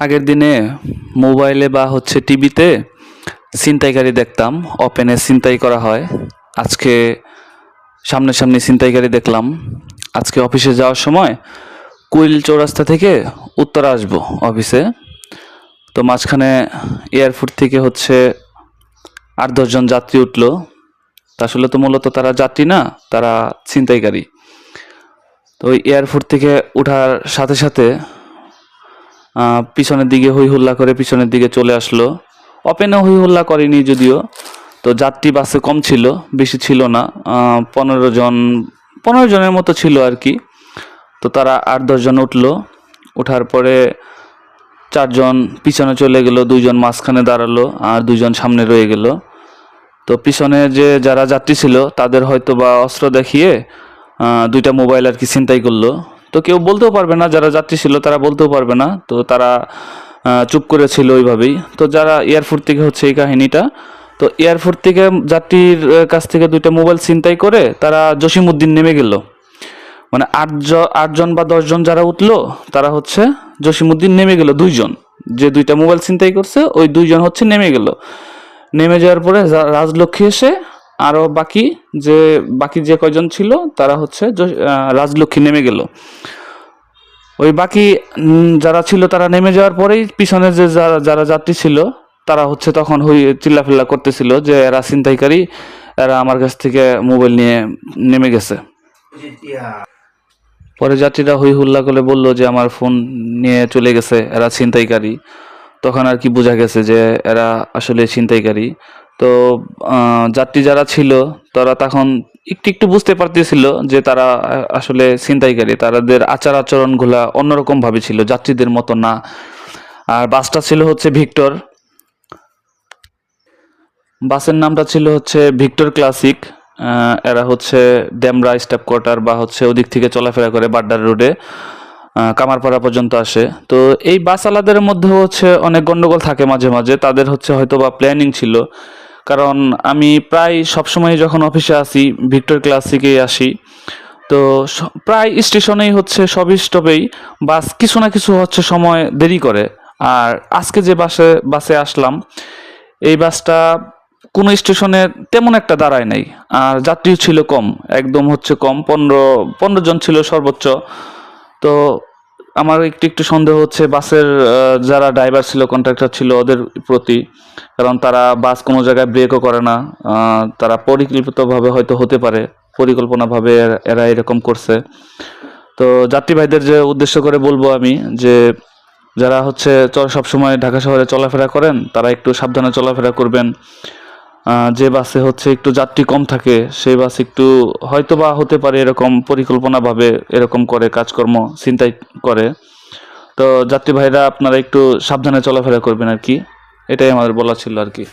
আগের দিনে মোবাইলে বা হচ্ছে টিভিতে ছিনতাইকারী দেখতাম ওপেনে ছিনতাই করা হয়। আজকে সামনাসামনি ছিনতাইকারী দেখলাম। আজকে অফিসে যাওয়ার সময় কুইল চৌরাস্তা থেকে উত্তরা আসব অফিসে। তো মাঝখানে এয়ারপোর্ট থেকে হচ্ছে আট দশজন যাত্রী উঠল। আসলে তো মূলত তারা যাত্রী না, তারা ছিনতাইকারী। তো এয়ারপোর্ট থেকে ওঠার সাথে সাথে পিছনের দিকে হই হুল্লা করে পিছনের দিকে চলে আসলো। ওপেনে হই হুল্লা করেনি যদিও, তো যাত্রী বাসে কম ছিল, বেশি ছিল না। পনেরো জন, পনেরো জনের মতো ছিল আর কি। তো তারা আট দশজন উঠল। ওঠার পরে চারজন পিছনে চলে গেল দুইজন মাঝখানে দাঁড়াল আর দুজন সামনে রয়ে গেল। তো পিছনে যে যারা যাত্রী ছিল, তাদের হয়তো বা অস্ত্র দেখিয়ে দুইটা মোবাইল আর কি ছিনতাই করল। তো কেউ বলতেও পারবে না, যারা যাত্রী ছিল তারা বলতেও পারবে না। তো তারা চুপ করেছিল ওইভাবেই। তো যারা এয়ারপোর্ট থেকে হচ্ছে এই কাহিনীটা, তো এয়ারপোর্ট থেকে যাত্রীর কাছ থেকে দুইটা মোবাইল ছিনতাই করে তারা জসিমউদ্দিন নেমে গেল। মানে আটজন আটজন বা দশজন যারা উঠল, তারা হচ্ছে জসিমউদ্দিন নেমে গেল দুইজন। যে দুইটা মোবাইল ছিনতাই করছে, ওই দুইজন হচ্ছে নেমে গেল। নেমে যাওয়ার পরে রাজলক্ষ্মী এসে আরও বাকি যে বাকি যে কয়জন ছিল, তারা হচ্ছে রাজলক্ষ্মী নেমে গেল। ওই বাকি যারা ছিল তারা নেমে যাওয়ার পরেই পিছনে যে যারা যারা যাত্রী ছিল, তারা হচ্ছে তখন হই, চিল্লাফিল্লা করতেছিল যে, এরা ছিনতাইকারী, এরা আমার কাছ থেকে মোবাইল নিয়ে নেমে গেছে। পরে যাত্রীরা হই হুল্লা করে বলল যে, আমার ফোন নিয়ে চলে গেছে, এরা ছিনতাইকারী। তখন আর কি বোঝা গেছে যে, এরা আসলে ছিনতাইকারী। তো যাত্রী যারা ছিল, তারা তখন একটু একটু বুঝতে পারতেছিল যে তারা আসলে ছিনতাইকারী। তাদের আচার আচরণগুলা অন্যরকম ভাবে ছিল, যাত্রীদের মতো না। আর বাসটা ছিল হচ্ছে ভিক্টর। বাসের নামটা ছিল হচ্ছে ভিক্টর ক্লাসিক। এরা হচ্ছে ড্যামরা স্টাফ কোয়ার্টার বা হচ্ছে ওদিক থেকে চলাফেরা করে বাড্ডার রোডে কামারপাড়া পর্যন্ত আসে। তো এই বাসওয়ালাদের মধ্যে হচ্ছে অনেক গন্ডগোল থাকে মাঝে মাঝে। তাদের হচ্ছে হয়তো বা প্ল্যানিং ছিল। কারণ আমি প্রায় সবসময় যখন অফিসে আসি ভিক্টর ক্লাসিকেই আসি, তো প্রায় স্টেশনেই হচ্ছে সব স্টপেই বাস কিছু না কিছু হচ্ছে সময় দেরি করে। আর আজকে যে বাসে বাসে আসলাম, এই বাসটা কোনো স্টেশনে তেমন একটা দাঁড়ায় নাই। আর যাত্রীও ছিল কম, একদম হচ্ছে কম, পনেরো পনেরো জন ছিল সর্বোচ্চ। তো আমার একটু একটু সন্দেহ হচ্ছে বাসের যারা ড্রাইভার ছিল কন্ট্রাক্টর ছিল, ওদের প্রতি। কারণ তারা বাস কোনো জায়গায় ব্রেকও করে না। তারা পরিকল্পিতভাবে হয়তো হতে পারে। পরিকল্পনাভাবে এরা- এরা এরকম করছে। তো যাত্রী ভাইদের যে উদ্দেশ্য করে বলব আমি, যে যারা হচ্ছে সবসময় ঢাকা শহরে চলাফেরা করেন, তারা একটু সাবধানে চলাফেরা করবেন। যে বাসে হচ্ছে একটু যাত্রী কম থাকে, সেই বাস একটু হয়তো বা হতে পারে এরকম পরিকল্পনাভাবে এরকম করে কাজকর্ম চিন্তাই করে। তো যাত্রী ভাইরা, আপনারা একটু সাবধানে চলাফেরা করবেন আর কি। এটাই আমাদের বলা ছিল আর কি।